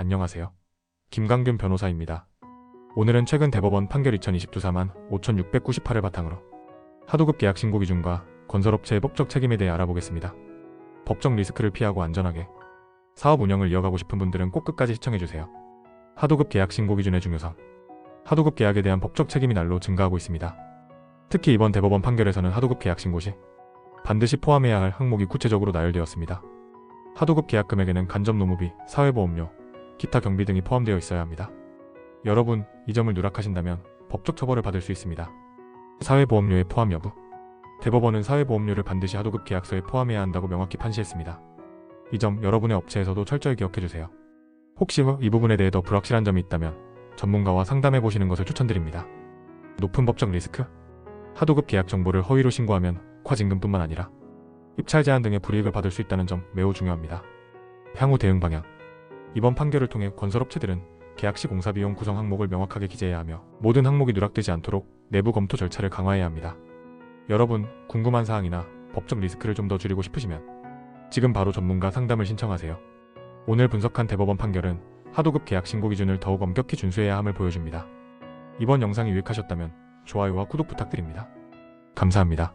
안녕하세요. 김강균 변호사입니다. 오늘은 최근 대법원 판결 2022 4만 5,698을 바탕으로 하도급 계약 신고 기준과 건설업체의 법적 책임에 대해 알아보겠습니다. 법적 리스크를 피하고 안전하게 사업 운영을 이어가고 싶은 분들은 꼭 끝까지 시청해주세요. 하도급 계약 신고 기준의 중요성 하도급 계약에 대한 법적 책임이 날로 증가하고 있습니다. 특히 이번 대법원 판결에서는 하도급 계약 신고 시 반드시 포함해야 할 항목이 구체적으로 나열되었습니다. 하도급 계약 금액에는 간접 노무비, 사회보험료, 기타 경비 등이 포함되어 있어야 합니다. 여러분, 이 점을 누락하신다면 법적 처벌을 받을 수 있습니다. 사회보험료의 포함 여부 대법원은 사회보험료를 반드시 하도급 계약서에 포함해야 한다고 명확히 판시했습니다. 이 점 여러분의 업체에서도 철저히 기억해주세요. 혹시 이 부분에 대해 더 불확실한 점이 있다면 전문가와 상담해 보시는 것을 추천드립니다. 높은 법적 리스크 하도급 계약 정보를 허위로 신고하면 과징금뿐만 아니라 입찰 제한 등의 불이익을 받을 수 있다는 점 매우 중요합니다. 향후 대응 방향 이번 판결을 통해 건설업체들은 계약 시 공사 비용 구성 항목을 명확하게 기재해야 하며 모든 항목이 누락되지 않도록 내부 검토 절차를 강화해야 합니다. 여러분 궁금한 사항이나 법적 리스크를 좀 더 줄이고 싶으시면 지금 바로 전문가 상담을 신청하세요. 오늘 분석한 대법원 판결은 하도급 계약 신고 기준을 더욱 엄격히 준수해야 함을 보여줍니다. 이번 영상이 유익하셨다면 좋아요와 구독 부탁드립니다. 감사합니다.